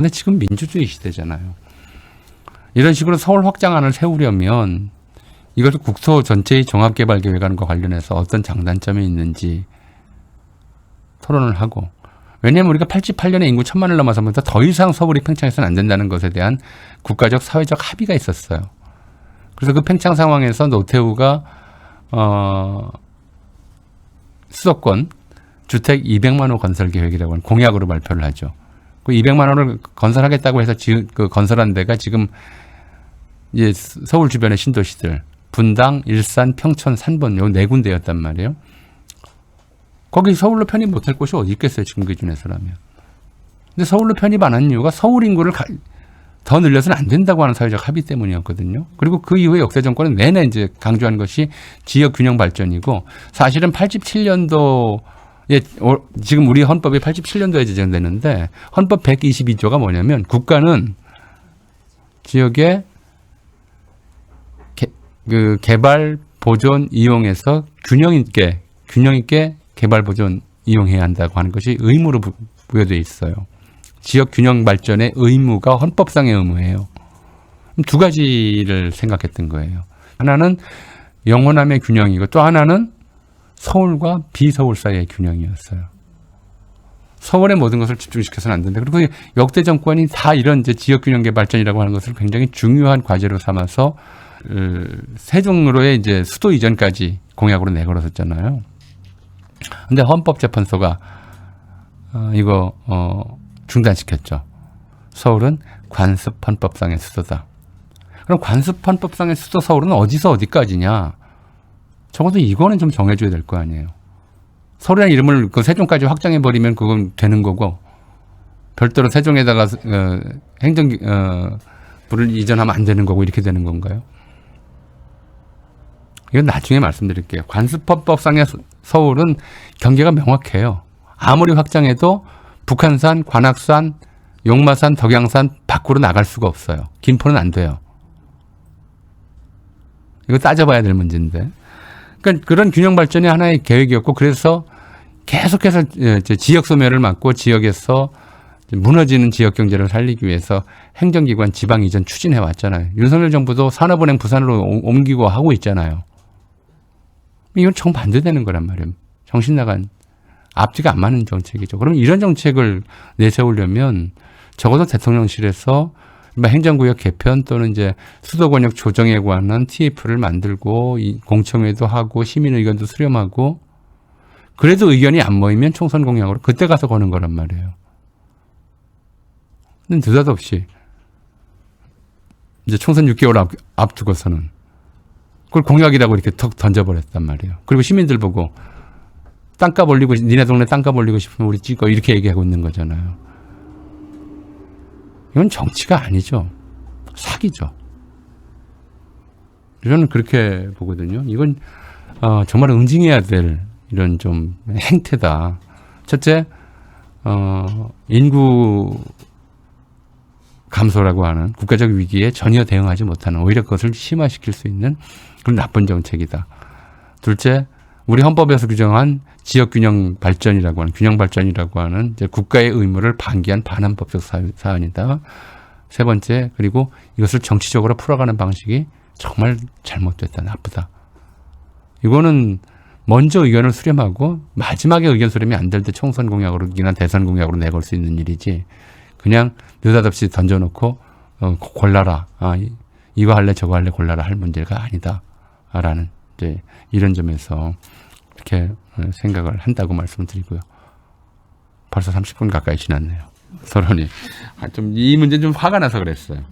근데 지금 민주주의 시대잖아요. 이런 식으로 서울 확장안을 세우려면 이것을 국토 전체의 종합개발계획안과 관련해서 어떤 장단점이 있는지 토론을 하고 왜냐하면 우리가 88년에 인구 천만을 넘어서면서 더 이상 서울이 팽창해서는 안 된다는 것에 대한 국가적 사회적 합의가 있었어요. 그래서 그 팽창 상황에서 노태우가 어 수도권 주택 200만 호 건설 계획이라고 하는 공약으로 발표를 하죠. 그 200만 호를 건설하겠다고 해서 지, 그 건설한 데가 지금 이제 서울 주변의 신도시들 분당, 일산, 평천, 산본 요 네 군데였단 말이에요. 거기 서울로 편입 못할 곳이 어디 있겠어요 지금 기준에서라면. 근데 서울로 편입 안 한 이유가 서울 인구를 가- 더 늘려서는 안 된다고 하는 사회적 합의 때문이었거든요. 그리고 그 이후에 역대 정권은 내내 이제 강조한 것이 지역 균형 발전이고 사실은 87년도 예, 어, 지금 우리 헌법이 87년도에 제정됐는데 헌법 122조가 뭐냐면 국가는 지역의 개, 그 개발 보존 이용해서 균형 있게 균형 있게 개발 보존 이용해야 한다고 하는 것이 의무로 부- 부여돼 있어요. 지역 균형 발전의 의무가 헌법상의 의무예요. 두 가지를 생각했던 거예요. 하나는 영원함의 균형이고 또 하나는 서울과 비서울 사이의 균형이었어요. 서울의 모든 것을 집중시켜서는 안 된다. 그리고 역대 정권이 다 이런 이제 지역 균형 개발전이라고 하는 것을 굉장히 중요한 과제로 삼아서 어, 세종으로의 이제 수도 이전까지 공약으로 내걸었었잖아요. 근데 헌법재판소가 어, 이거 어, 중단시켰죠. 서울은 관습 헌법상의 수도다. 그럼 관습 헌법상의 수도 서울은 어디서 어디까지냐? 적어도 이거는 좀 정해줘야 될 거 아니에요. 서울이라는 이름을 그 세종까지 확장해 버리면 그건 되는 거고 별도로 세종에다가 어, 행정 어, 이전하면 안 되는 거고 이렇게 되는 건가요? 이건 나중에 말씀드릴게요. 관습헌법상의 서- 서울은 경계가 명확해요. 아무리 확장해도 북한산, 관악산, 용마산, 덕양산 밖으로 나갈 수가 없어요. 김포는 안 돼요. 이거 따져봐야 될 문제인데. 그러니까 그런 균형 발전이 하나의 계획이었고 그래서 계속해서 예, 지역 소멸을 막고 지역에서 무너지는 지역 경제를 살리기 위해서 행정기관 지방 이전 추진해 왔잖아요. 윤석열 정부도 산업은행 부산으로 오- 옮기고 하고 있잖아요. 이건 정반대되는 거란 말이에요. 정신 나간 앞뒤가 안 맞는 정책이죠. 그럼 이런 정책을 내세우려면 적어도 대통령실에서 뭐 행정구역 개편 또는 이제 수도권역 조정에 관한 TF를 만들고 이 공청회도 하고 시민 의견도 수렴하고 그래도 의견이 안 모이면 총선 공약으로 그때 가서 거는 거란 말이에요. 근데 느닷없이 이제 총선 6개월 앞, 앞두고서는 그걸 공약이라고 이렇게 턱 던져버렸단 말이에요. 그리고 시민들 보고 땅값 올리고 싶- 니네 동네 땅값 올리고 싶으면 우리 찍어 이렇게 얘기하고 있는 거잖아요. 이건 정치가 아니죠. 사기죠. 저는 그렇게 보거든요. 이건 어, 정말 응징해야 될 이런 좀 행태다. 첫째, 어, 인구 감소라고 하는 국가적 위기에 전혀 대응하지 못하는 오히려 그것을 심화시킬 수 있는 그런 나쁜 정책이다. 둘째, 우리 헌법에서 규정한 지역 균형 발전이라고 하는 균형 발전이라고 하는 국가의 의무를 방기한 반환법적 사- 사안이다. 세 번째, 그리고 이것을 정치적으로 풀어가는 방식이 정말 잘못됐다, 나쁘다. 이거는 먼저 의견을 수렴하고 마지막에 의견 수렴이 안 될 때 총선 공약으로나 대선 공약으로 내걸 수 있는 일이지. 그냥 느닷없이 던져놓고 어, 골라라. 아, 이- 이거 할래 저거 할래 골라라 할 문제가 아니다라는 이제 이런 점에서 이렇게 어, 생각을 한다고 말씀드리고요. 벌써 30분 가까이 지났네요. 서론이 아, 좀이 문제 좀 화가 나서 그랬어요.